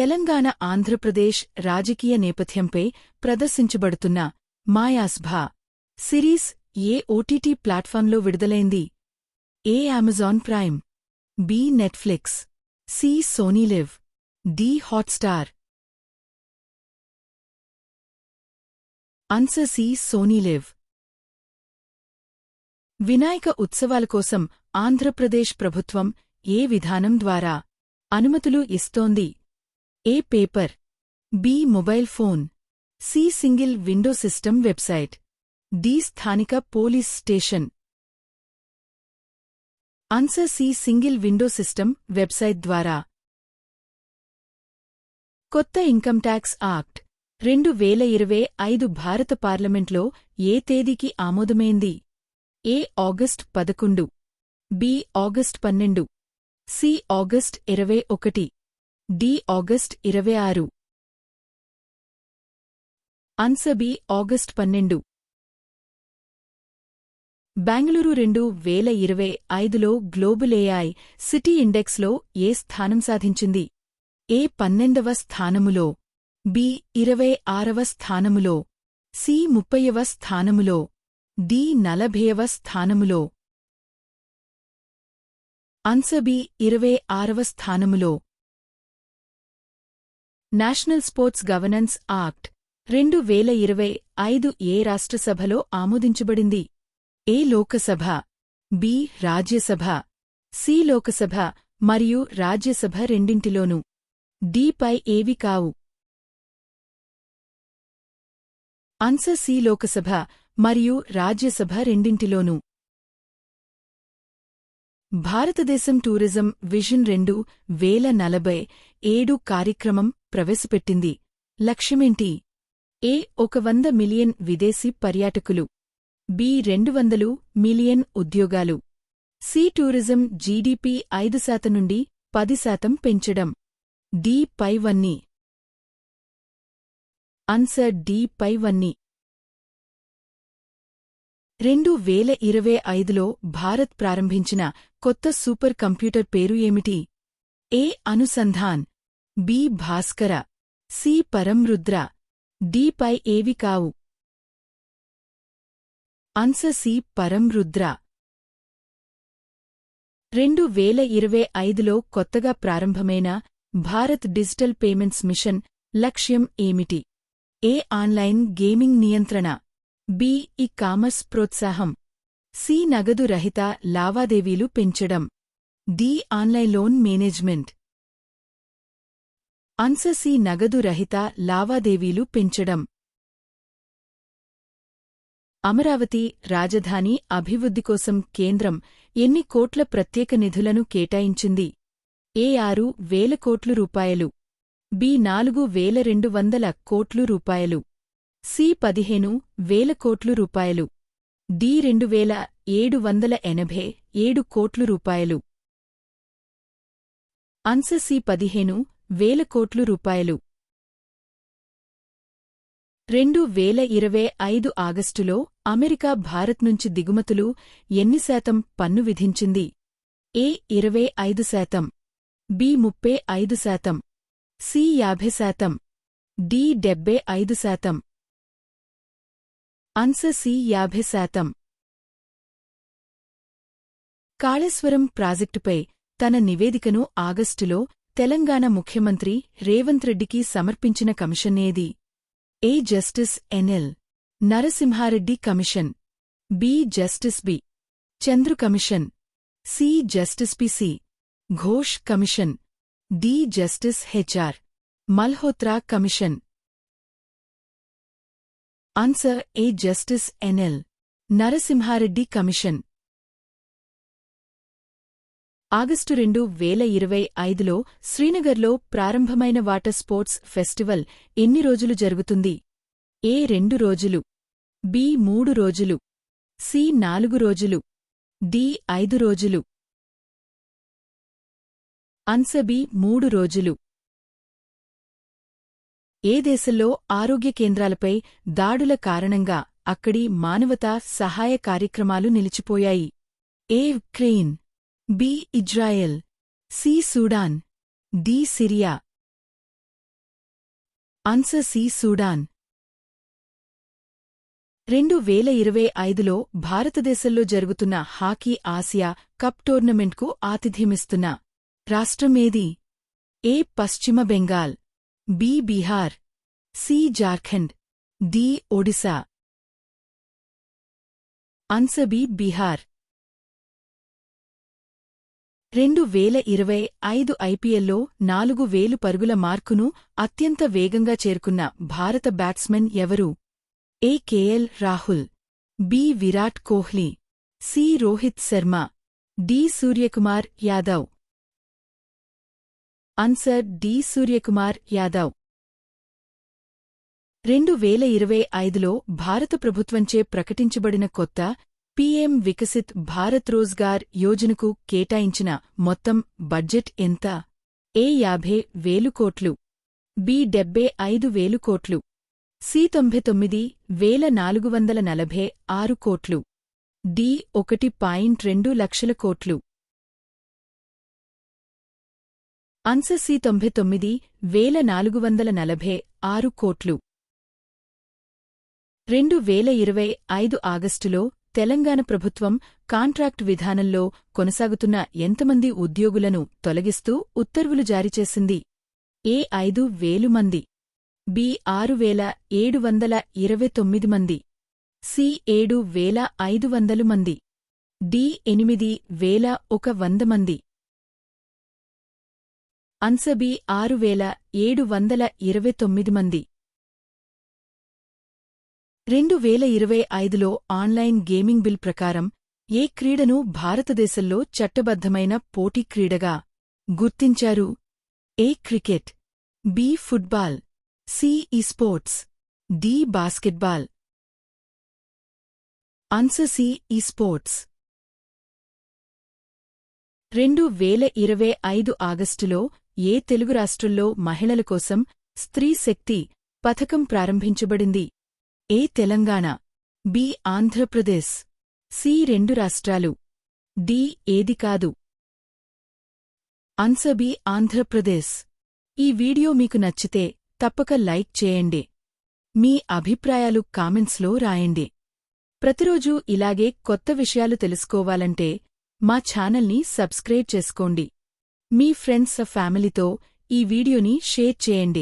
తెలంగాణ ఆంధ్రప్రదేశ్ రాజకీయ నేపథ్యంపై ప్రదర్శించబడుతున్న మాయాస్భా సిరీస్ ఏ ఓటీటీ ప్లాట్ఫామ్లో విడుదలైంది. A Amazon Prime B Netflix C SonyLIV D Hotstar. Answer C SonyLIV Vinayaka ఉత్సవాల కోసం ఆంధ్రప్రదేశ్ ప్రభుత్వం ఏ విధానం ద్వారా అనుమతులు ఇస్తోంది? A paper? B mobile phone. C single window system website. D స్థానిక police station. Answer C single window system website ద్వారా. కొత్త ఇన్కమ్ ట్యాక్స్ యాక్ట్. రెండు వేల ఇరవై ఐదు భారత పార్లమెంట్లో ఏ తేదీకి ఆమోదమైంది? ఏ ఆగస్ట్ పదకొండు. బి ఆగస్ట్ పన్నెండు. సి ఆగస్ట్ ఇరవై ఒకటి. డి ఆగస్ట్ ఇరవై ఆరు. అన్సబి ఆగస్ట్ పన్నెండు. బెంగళూరు రెండు వేల ఇరవై ఐదులో గ్లోబల్ ఏఐ సిటీ ఇండెక్స్లో ఏ స్థానం సాధించింది? ఏ పన్నెండవ స్థానములో? బి ఇరవై ఆరవ స్థానములో? సి ముప్పైవ స్థానములో? డి నలభైవ స్థానములో? అన్సబి ఇరవై ఆరవ స్థానములో? నేషనల్ స్పోర్ట్స్ గవర్నెన్స్ యాక్ట్ రెండు వేల ఇరవై ఐదు ఏ రాష్ట్రసభలో ఆమోదించబడింది. A Lok Sabha? B Rajya Sabha. C Lok Sabha మరియు రాజ్యసభ రెండింటిలోనూ. డిపై ఏవి కావు? అన్సర్ సి లోకసభ మరియు రాజ్యసభ రెండింటిలోనూ. భారతదేశం టూరిజం విజన్ రెండు వేల నలభై ఏడు కార్యక్రమం ప్రవేశపెట్టింది. లక్ష్యమేంటి? ఏ ఒక వంద మిలియన్ విదేశీ పర్యాటకులు. బి రెండు వందలు మిలియన్ ఉద్యోగాలు. సి టూరిజం జీడీపీ ఐదు శాతం నుండి పది శాతం పెంచడం. డి పైవన్నీ ఆన్సర్ డి పైవన్నీ రెండు వేల ఇరవై ఐదులో భారత్ ప్రారంభించిన కొత్త సూపర్ కంప్యూటర్ పేరు ఏమిటి? A Anusandhan. B Bhaskara C Param Rudra D పై ఏవి కావు ఆన్సర్ సి పరంరుద్ర రెండు వేల ఇరవై ఐదులో కొత్తగా ప్రారంభమైన భారత్ డిజిటల్ పేమెంట్స్ మిషన్ లక్ష్యం ఏమిటి? ఏ ఆన్లైన్ గేమింగ్ నియంత్రణ? బి ఈ కామర్స్ ప్రోత్సాహం. సి నగదు రహిత లావాదేవీలు పెంచడం. D online loan management. Answer C నగదు రహిత లావాదేవీలు పెంచడం. అమరావతి రాజధాని అభివృద్ధి కోసం కేంద్రం ఎన్ని కోట్ల ప్రత్యేక నిధులను కేటాయించింది? ఏ ఆరు వేల కోట్లు రూపాయలు. బి నాలుగు వేల రెండు వందల కోట్లు రూపాయలు. సి పదిహేను వేల కోట్లు రూపాయలు. డి రెండు వేల ఏడు వందల ఎనభై ఏడు కోట్లు రూపాయలు. ఆన్సర్ సి పదిహేను వేల కోట్లు రూపాయలు. రెండు వేల ఇరవై ఐదు ఆగస్టులో అమెరికా భారత్ నుంచి దిగుమతులు ఎన్ని శాతం పన్ను విధించింది? ఏ ఇరవై ఐదు శాతం బి ముప్పై ఐదు శాతం సి యాభై శాతం డి డెబ్బై ఐదు శాతం. ఆన్సర్ సి యాభై శాతం. కాళేశ్వరం ప్రాజెక్టుపై తన నివేదికను ఆగస్టులో తెలంగాణ ముఖ్యమంత్రి రేవంత్ రెడ్డికి సమర్పించిన కమిషన్నేది A justice NL Narasimha Reddy commission B justice B Chandru commission C justice PC Ghosh commission D justice HR Malhotra commission. Answer A justice NL Narasimha Reddy commission. August రెండు వేల ఇరవై ఐదులో శ్రీనగర్లో ప్రారంభమైన వాటర్ స్పోర్ట్స్ ఫెస్టివల్ ఎన్ని రోజులు జరుగుతుంది? ఏ రెండు రోజులు? బి మూడు రోజులు? సి నాలుగు రోజులు? డి ఐదు రోజులు? అన్సబి మూడు రోజులు. ఏ దేశంలో ఆరోగ్య కేంద్రాలపై దాడుల కారణంగా అక్కడి మానవతా సహాయ కార్యక్రమాలు నిలిచిపోయాయి? A Ukraine B Israel C Sudan D Syria. Answer C Sudan. రెండు వేల ఇరవై ఐదులో భారతదేశంలో జరుగుతున్న హాకీ ఆసియా కప్ టోర్నమెంట్కు ఆతిథ్యమిస్తున్న రాష్ట్రమేది? ఏ పశ్చిమ Bengal B Bihar C Jharkhand D Odisha. Answer B Bihar. రెండు వేల ఇరవై ఐదు ఐపీఎల్లో నాలుగు వేలు పరుగుల మార్కును అత్యంత వేగంగా చేరుకున్న భారత బ్యాట్స్మెన్ ఎవరు? A KL Rahul B Virat Kohli C Rohit Sharma D Suryakumar Yadav. Answer D Suryakumar Yadav. రెండు వేల ఇరవై ఐదులో భారత ప్రభుత్వంచే ప్రకటించబడిన కొత్త పీఎం వికసిత్ భారత్ రోజ్గార్ యోజనకు కేటాయించిన మొత్తం బడ్జెట్ ఎంత? ఏ యాభై వేలు కోట్లు? బి డెబ్బే ఐదు వేలు కోట్లు? సి తొంభై తొమ్మిది వేల నాలుగు వందల నలభై ఆరు కోట్లు? డి ఒకటి పాయింట్ రెండు లక్షల కోట్లు? ఆన్సర్ సి తొంభై తొమ్మిది వేల నాలుగు వందల నలభై ఆరు కోట్లు? రెండు వేల ఇరవై ఐదు ఆగస్టులో తెలంగాణ ప్రభుత్వం కాంట్రాక్ట్ విధానంలో కొనసాగుతున్న ఎంతమంది ఉద్యోగులను తొలగిస్తూ ఉత్తర్వులు జారీ చేసింది. ఏ ఐదు వేలు మంది. బి ఆరు వేల ఏడు వందల ఇరవై తొమ్మిది మంది. సి ఏడు వేల ఐదు వందలు మంది. డి ఎనిమిది వేల ఒక వంద మంది. అన్సబి ఆరు వేల ఏడు వందల ఇరవై తొమ్మిది మంది. రెండు వేల ఇరవై ఐదులో ఆన్లైన్ గేమింగ్ బిల్ ప్రకారం ఏ క్రీడను భారతదేశంలో చట్టబద్ధమైన పోటీ క్రీడగా గుర్తించారు? A cricket B football C esports D basketball. Answer C esports. రెండు వేల ఇరవై ఐదు ఆగస్టులో ఏ తెలుగు రాష్ట్రంలో మహిళల కోసం స్త్రీ శక్తి పథకం ప్రారంభించబడింది? A Telangana? B Andhra Pradesh. C రెండు రాష్ట్రాలు. డి ఏది కాదు. Answer B Andhra Pradesh. ఈ వీడియో మీకు నచ్చితే తప్పక లైక్ చేయండి. మీ అభిప్రాయాలు కామెంట్స్లో రాయండి. ప్రతిరోజూ ఇలాగే కొత్త విషయాలు తెలుసుకోవాలంటే మా ఛానల్ని సబ్స్క్రైబ్ చేసుకోండి. మీ ఫ్రెండ్స్ ఫ్యామిలీతో ఈ వీడియోని షేర్ చేయండి.